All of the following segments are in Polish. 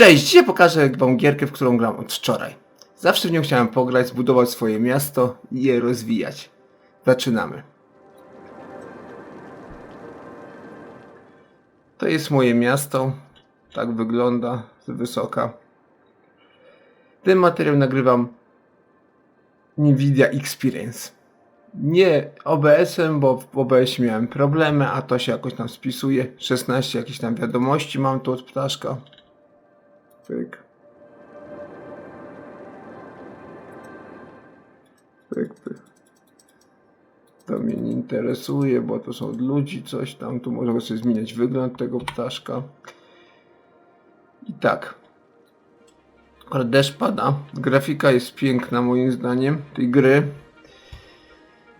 Cześć, dzisiaj pokażę wam gierkę, w którą gram od wczoraj. Zawsze w nią chciałem pograć, zbudować swoje miasto i je rozwijać. Zaczynamy. To jest moje miasto. Tak wygląda z wysoka. Ten materiał nagrywam Nvidia Experience. Nie OBS-em, bo w OBS miałem problemy, a to się jakoś tam spisuje. 16 jakieś tam wiadomości mam tu od ptaszka. Pyk. Pyk, pyk. To mnie nie interesuje, bo to są od ludzi coś tam. Tu możemy sobie zmieniać wygląd tego ptaszka. I tak. Ale deszcz pada. Grafika jest piękna moim zdaniem tej gry.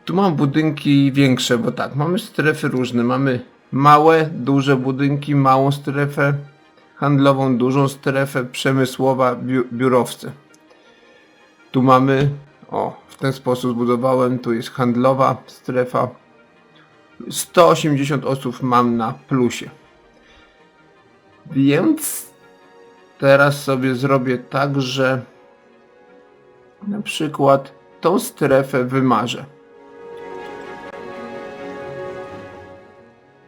Tu mam budynki większe, bo tak, mamy strefy różne. Mamy małe, duże budynki, małą strefę handlową, dużą strefę, przemysłowa, biu biurowce. Tu mamy, o, w ten sposób zbudowałem, tu jest handlowa strefa. 180 osób mam na plusie. Więc teraz sobie zrobię tak, że na przykład tą strefę wymarzę.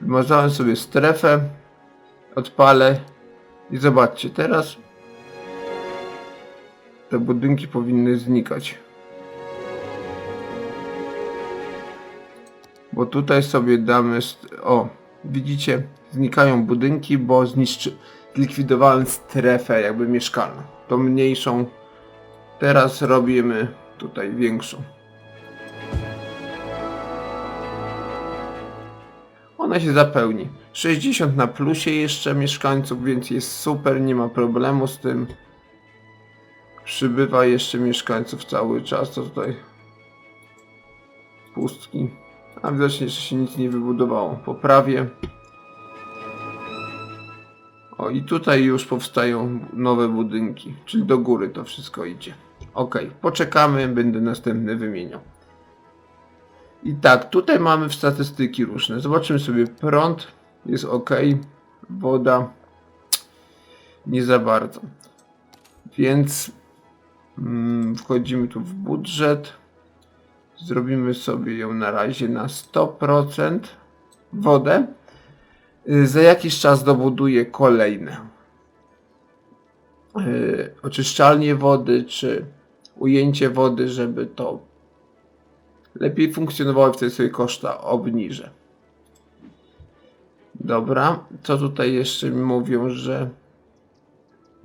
Wymazałem sobie strefę, odpalę i zobaczcie, teraz te budynki powinny znikać. Bo tutaj sobie damy, o, widzicie, znikają budynki, bo zniszczy, zlikwidowałem strefę jakby mieszkalną. Tą mniejszą, teraz robimy tutaj większą. Ona się zapełni. 60 na plusie jeszcze mieszkańców, więc jest super, nie ma problemu z tym. Przybywa jeszcze mieszkańców cały czas, to tutaj pustki. A widocznie jeszcze się nic nie wybudowało. Poprawię. O i tutaj już powstają nowe budynki, czyli do góry to wszystko idzie. Ok, poczekamy, będę następny wymieniał. I tak, tutaj mamy w statystyki różne. Zobaczymy sobie prąd. Jest ok. Woda. Nie za bardzo. Więc mm, wchodzimy tu w budżet. Zrobimy sobie ją na razie na 100% wodę. Y, Za jakiś czas dobuduję kolejne. Yy, oczyszczalnie wody, czy ujęcie wody, żeby to lepiej funkcjonowały, wtedy sobie koszta obniżę. Dobra, co tutaj jeszcze mi mówią, że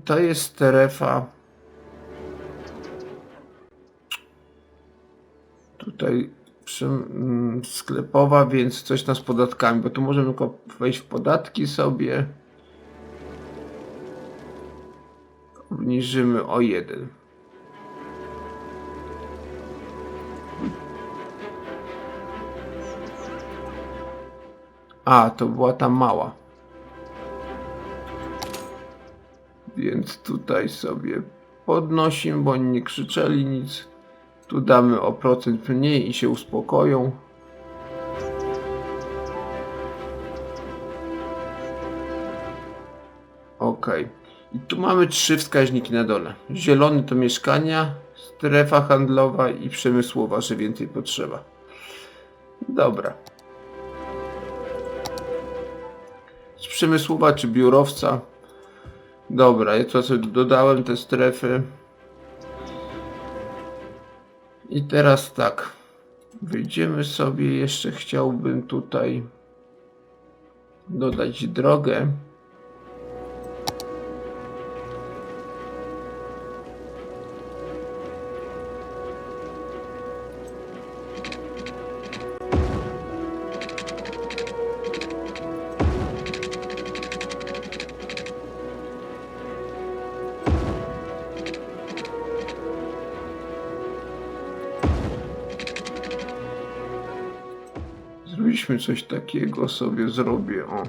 to jest strefa tutaj mm, sklepowa, więc coś tam z podatkami, bo tu możemy tylko wejść w podatki sobie. Obniżymy o jeden. A, to była ta mała. Więc tutaj sobie podnosimy, bo oni nie krzyczeli nic. Tu damy o procent mniej i się uspokoją. Ok. I tu mamy trzy wskaźniki na dole. Zielony to mieszkania, strefa handlowa i przemysłowa, że więcej potrzeba. Dobra. Przemysłowa czy biurowca. Dobra, ja to sobie dodałem te strefy. I teraz tak. Wyjdziemy sobie, jeszcze chciałbym tutaj dodać drogę. Coś takiego, sobie zrobię o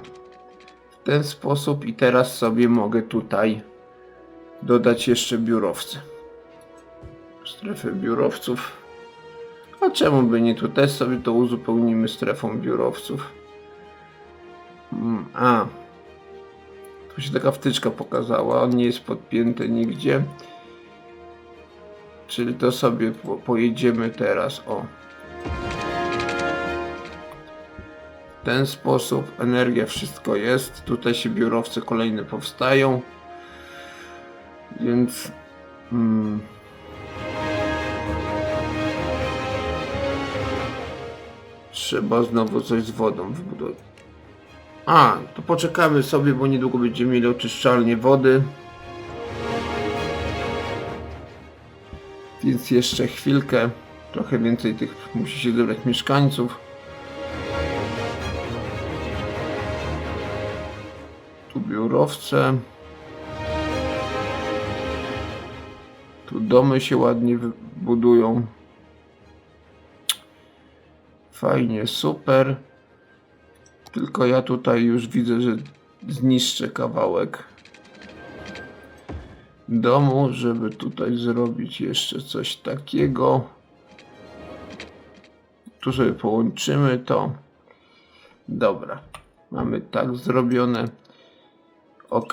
w ten sposób i teraz sobie mogę tutaj dodać jeszcze biurowce. Strefę biurowców. A czemu by nie? Tu też sobie to uzupełnimy strefą biurowców. Mm, A. Tu się taka wtyczka pokazała, on nie jest podpięty nigdzie. Czyli to sobie po, pojedziemy teraz, o. ten sposób energia, wszystko jest. Tutaj się biurowce kolejne powstają. Więc... Mm, trzeba znowu coś z wodą wybudować. A, to poczekamy sobie, bo niedługo będziemy mieli oczyszczalnię wody. Więc jeszcze chwilkę, trochę więcej tych musi się zebrać mieszkańców. Tu biurowce. Tu domy się ładnie budują. Fajnie, super. Tylko ja tutaj już widzę, że zniszczę kawałek domu, żeby tutaj zrobić jeszcze coś takiego. Tu sobie połączymy to. Dobra. Mamy tak zrobione. Ok.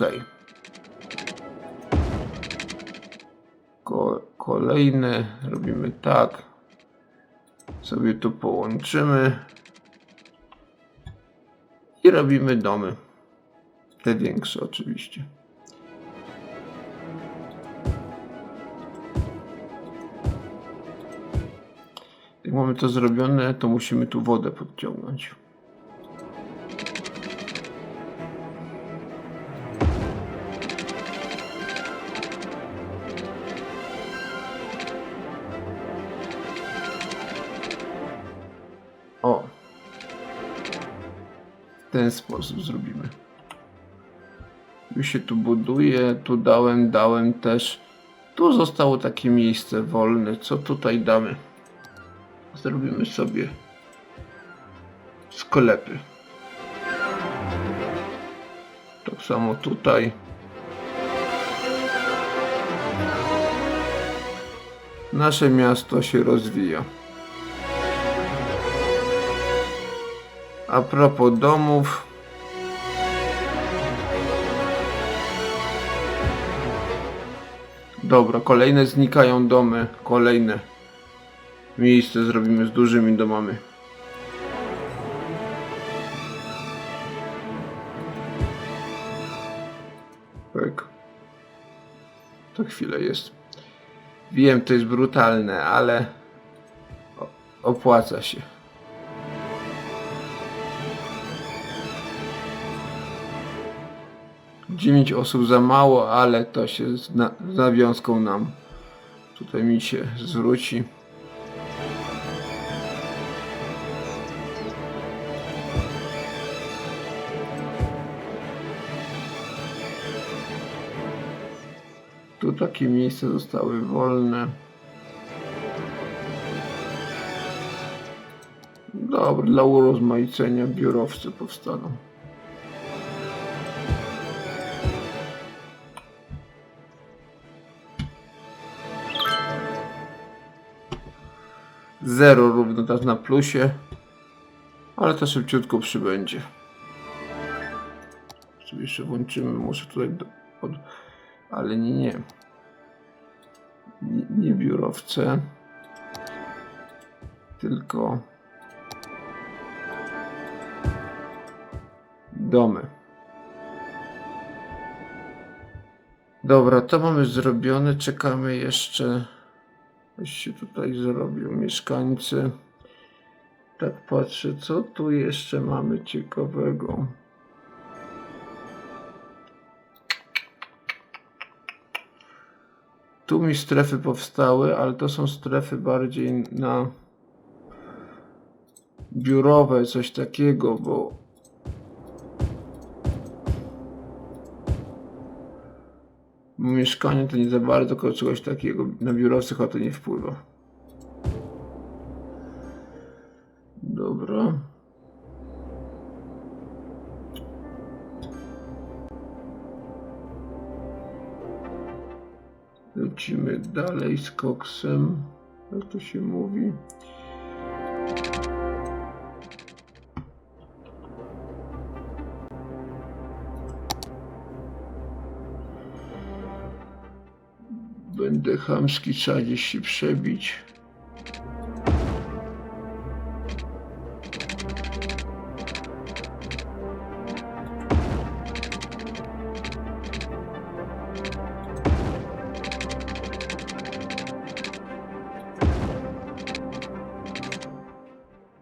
Ko kolejne robimy tak. Sobie tu połączymy. I robimy domy. Te większe oczywiście. Jak mamy to zrobione, to musimy tu wodę podciągnąć. Ten sposób zrobimy. Już się tu buduje, tu dałem, dałem też. Tu zostało takie miejsce wolne. Co tutaj damy? Zrobimy sobie sklepy. Tak samo tutaj. Nasze miasto się rozwija. A propos domów. Dobra, kolejne znikają domy, kolejne miejsce zrobimy z dużymi domami. Tak. To chwilę jest. Wiem, to jest brutalne, ale opłaca się. Dziewięć osób za mało, ale to się z, na, z nawiązką nam tutaj mi się zwróci. Tu takie miejsca zostały wolne. Dobra, dla urozmaicenia biurowcy powstaną. Zero równo na plusie, ale to szybciutko przybędzie. Sobie włączymy, muszę tutaj do, pod, ale nie, nie. Nie, nie biurowce, tylko domy. Dobra, to mamy zrobione. Czekamy jeszcze. Coś się tutaj zrobił mieszkańcy. Tak patrzę, co tu jeszcze mamy ciekawego. Tu mi strefy powstały, ale to są strefy bardziej na biurowe, coś takiego, bo mieszkanie to nie za bardzo, tylko czegoś takiego na biurowcach o to nie wpływa. Dobra. Lecimy dalej z koksem. Jak to się mówi? Chamski, trzeba gdzieś się przebić.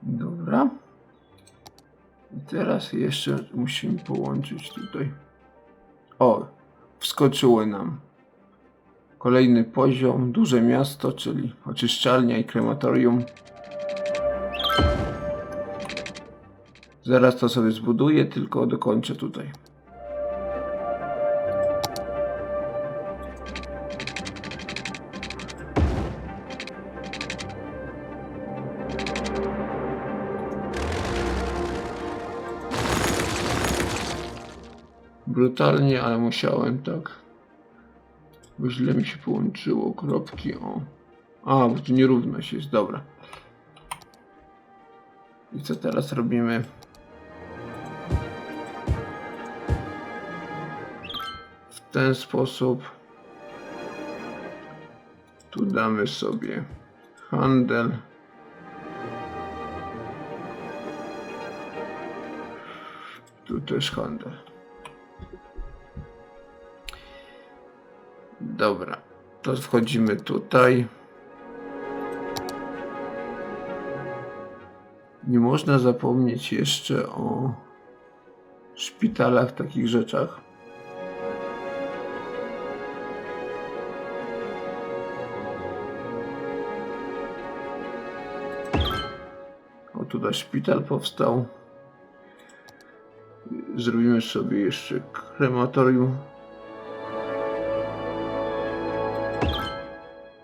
Dobra. I teraz jeszcze musimy połączyć tutaj. O, wskoczyły nam. Kolejny poziom, duże miasto, czyli oczyszczalnia i krematorium. Zaraz to sobie zbuduję, tylko dokończę tutaj. Brutalnie, ale musiałem tak. Bo źle mi się połączyło kropki. O. A, bo tu nierówność jest, dobra. I co teraz robimy? W ten sposób. Tu damy sobie handel. Tu też handel. Dobra, to wchodzimy tutaj. Nie można zapomnieć jeszcze o szpitalach, takich rzeczach. O, tutaj szpital powstał. Zrobimy sobie jeszcze krematorium.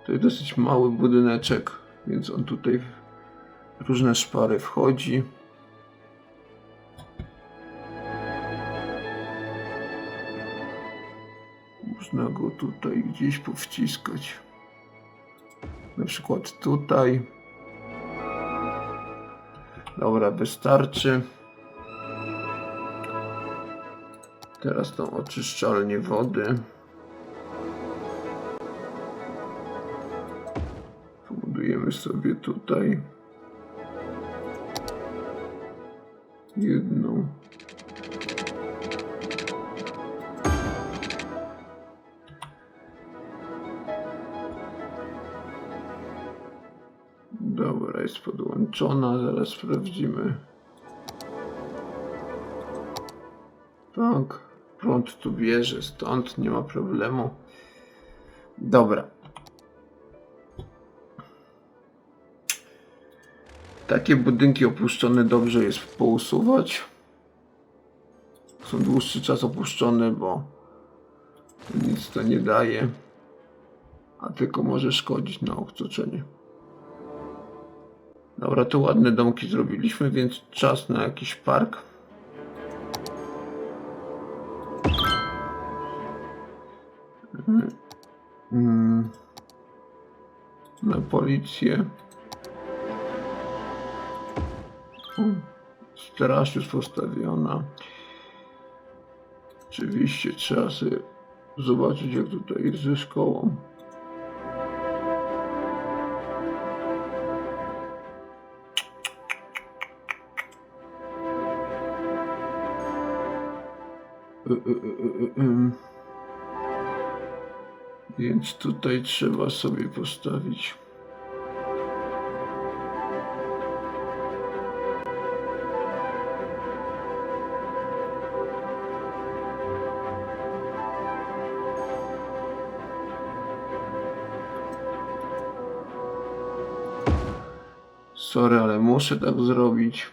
To jest dosyć mały budyneczek, więc on tutaj w różne szpary wchodzi. Można go tutaj gdzieś powciskać. Na przykład tutaj. Dobra, wystarczy. Teraz tą oczyszczalnię wody. Sobie tutaj jedną. Dobra, jest podłączona, zaraz sprawdzimy. Tak, prąd tu bierze, stąd nie ma problemu. Dobra. Takie budynki opuszczone dobrze jest pousuwać. Są dłuższy czas opuszczone, bo nic to nie daje, a tylko może szkodzić na otoczenie. Dobra, tu ładne domki zrobiliśmy, więc czas na jakiś park. Mm. Na policję. Już postawiona. Oczywiście trzeba sobie zobaczyć, jak tutaj jest ze szkołą. Y, y, ym. Więc tutaj trzeba sobie postawić. Muszę tak zrobić.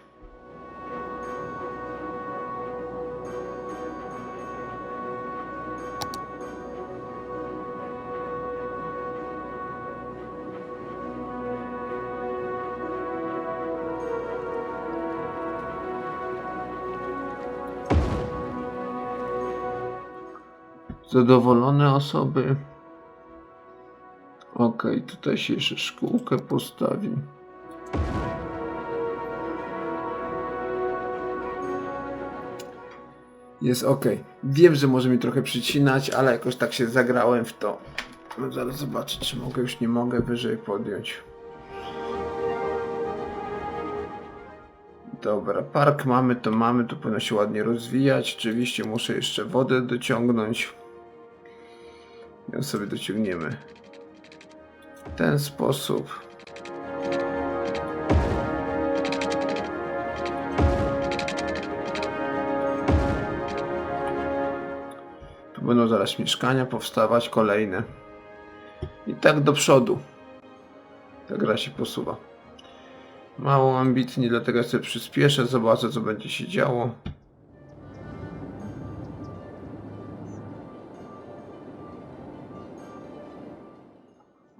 Zadowolone osoby. Okej, tutaj się jeszcze szkółkę postawi. Jest ok. Wiem, że może mi trochę przycinać, ale jakoś tak się zagrałem w to, No zaraz zobaczę, czy mogę, już nie mogę wyżej podjąć. Dobra, park mamy, to mamy, to powinno się ładnie rozwijać. Oczywiście muszę jeszcze wodę dociągnąć. Ją sobie dociągniemy w ten sposób. Będą zaraz mieszkania powstawać kolejne. I tak do przodu. Ta gra się posuwa. Mało ambitnie, dlatego sobie przyspieszę, zobaczę co będzie się działo.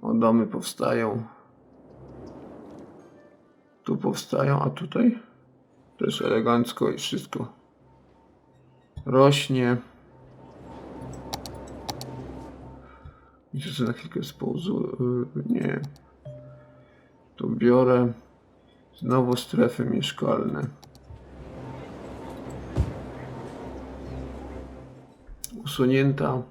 O, domy powstają. Tu powstają, a tutaj też elegancko i wszystko rośnie. To sobie na chwilkę spauzuję. Nie. Tu biorę znowu strefy mieszkalne. Usunięta.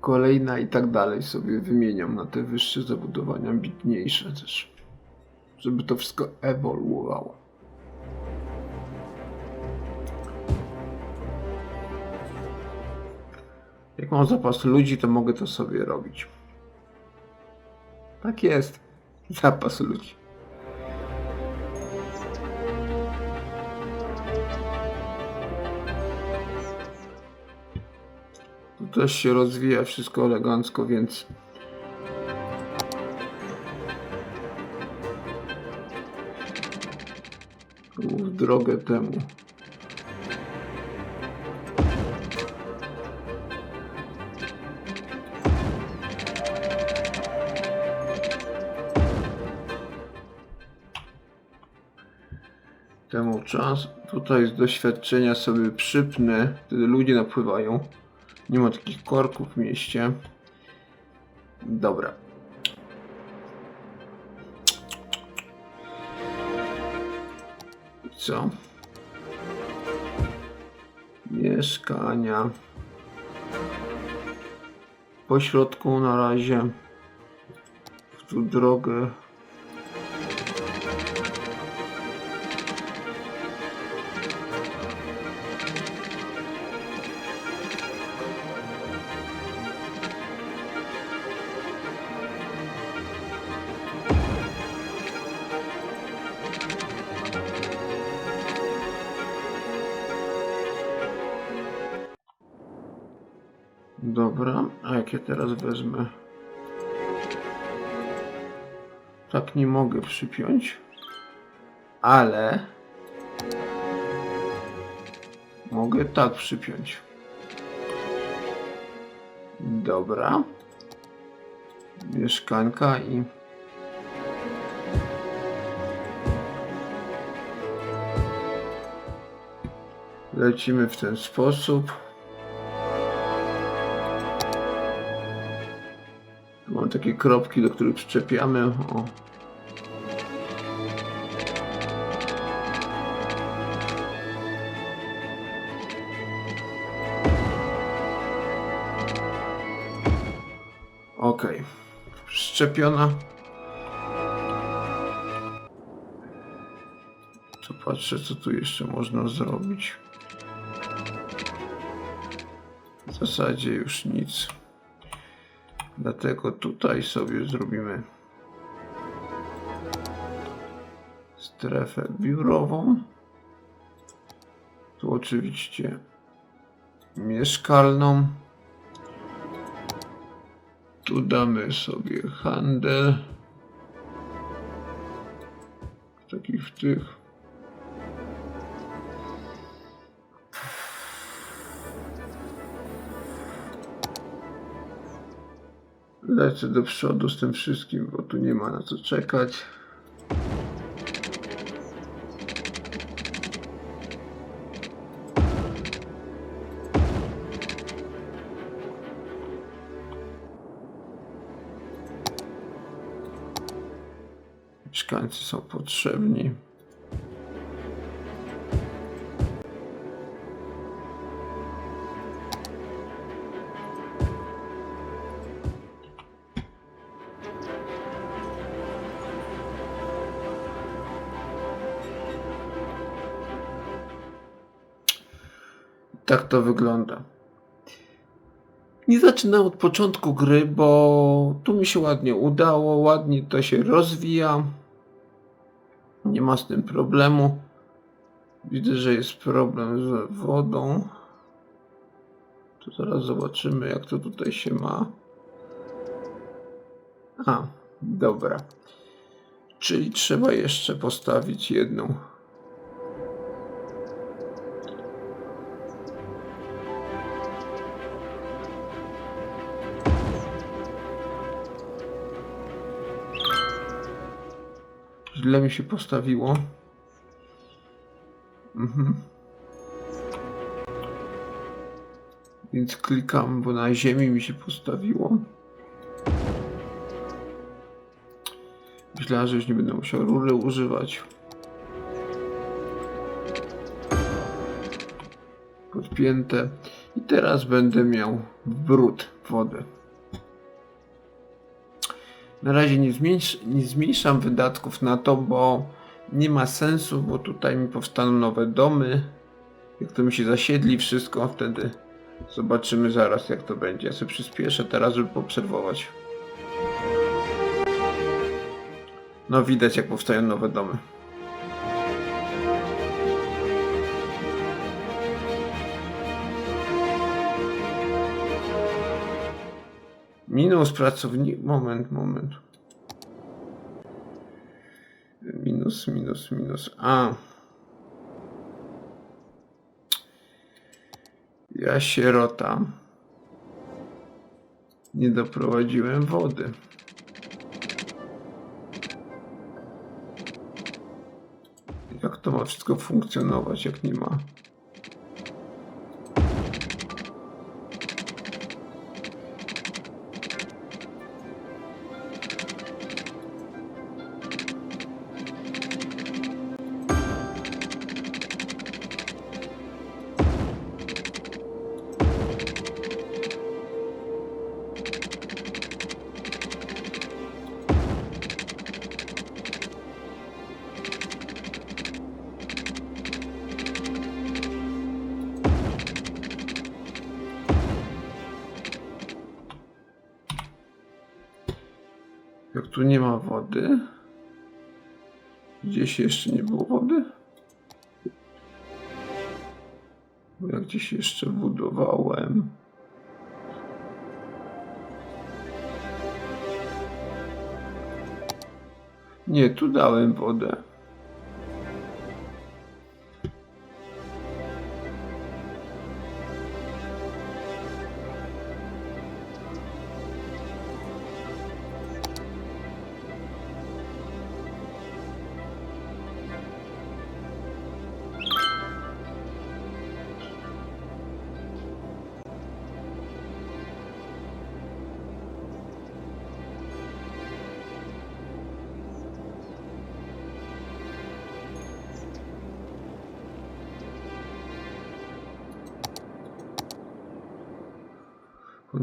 Kolejna i tak dalej sobie wymieniam na te wyższe zabudowania, ambitniejsze też. Żeby to wszystko ewoluowało. Mam zapas ludzi, to mogę to sobie robić. Tak jest. Zapas ludzi. Tu też się rozwija wszystko elegancko, więc drogę temu. Czas. Tutaj z doświadczenia sobie przypnę, wtedy ludzie napływają. Nie ma takich korków w mieście. Dobra. Co? Mieszkania. Po środku na razie. W tu drogę. Dobra, a jak ja teraz wezmę? Tak nie mogę przypiąć, ale mogę tak przypiąć. Dobra. Mieszkanka i lecimy w ten sposób. Takie kropki, do których przyczepiamy. O. Ok. Szczepiona. To patrzę, co tu jeszcze można zrobić. W zasadzie już nic. Dlatego tutaj sobie zrobimy strefę biurową. Tu oczywiście mieszkalną. Tu damy sobie handel. Takich w tych. Lecę do przodu z tym wszystkim, bo tu nie ma na co czekać. Mieszkańcy są potrzebni. Tak to wygląda. Nie zaczynam od początku gry, bo tu mi się ładnie udało, ładnie to się rozwija. Nie ma z tym problemu. Widzę, że jest problem z wodą. To zaraz zobaczymy, jak to tutaj się ma. A, dobra. Czyli trzeba jeszcze postawić jedną. Źle mi się postawiło. Mhm. Więc klikam, bo na ziemi mi się postawiło. Myślałem, że już nie będę musiał rury używać. Podpięte. I teraz będę miał brud wody. Na razie nie, zmniejsz, nie zmniejszam wydatków na to, bo nie ma sensu, bo tutaj mi powstaną nowe domy. Jak to mi się zasiedli wszystko, wtedy zobaczymy zaraz jak to będzie. Ja sobie przyspieszę teraz, żeby poobserwować. No widać jak powstają nowe domy. Minus pracownik. Moment, moment. Minus, minus, minus. A. Ja sierota. Nie doprowadziłem wody. Jak to ma wszystko funkcjonować, jak nie ma? Tu nie ma wody. Gdzieś jeszcze nie było wody? Bo ja gdzieś jeszcze budowałem. Nie, tu dałem wodę.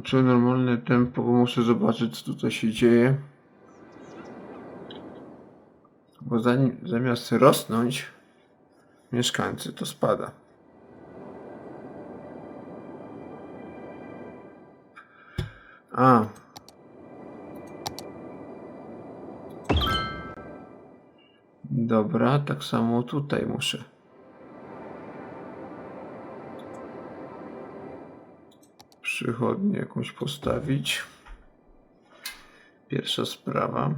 Kończę normalne tempo, bo muszę zobaczyć, co tutaj się dzieje. Bo zanim, zamiast rosnąć, mieszkańcy to spada. A. Dobra, tak samo tutaj muszę. Przychodnię jakąś postawić. Pierwsza sprawa.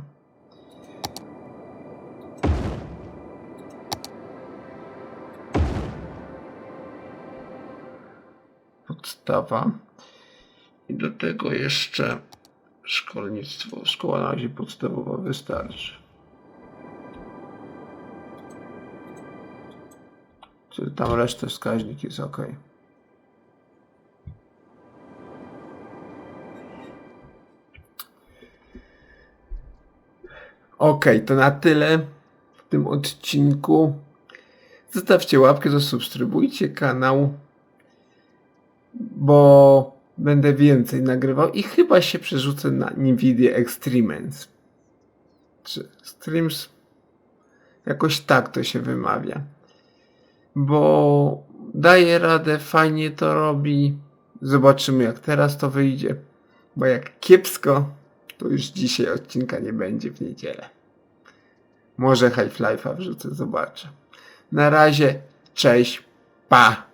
Podstawa. I do tego jeszcze szkolnictwo. Szkoła na razie podstawowa wystarczy. Czyli tam resztę wskaźnik jest ok. Okej, to na tyle w tym odcinku. Zostawcie łapkę, zasubskrybujcie kanał, bo będę więcej nagrywał i chyba się przerzucę na Nvidia Extremens. Czy Streams? Jakoś tak to się wymawia. Bo daje radę, fajnie to robi. Zobaczymy jak teraz to wyjdzie. Bo jak kiepsko, to już dzisiaj odcinka nie będzie w niedzielę. Może Half-Life'a wrzucę, zobaczę. Na razie, cześć, pa!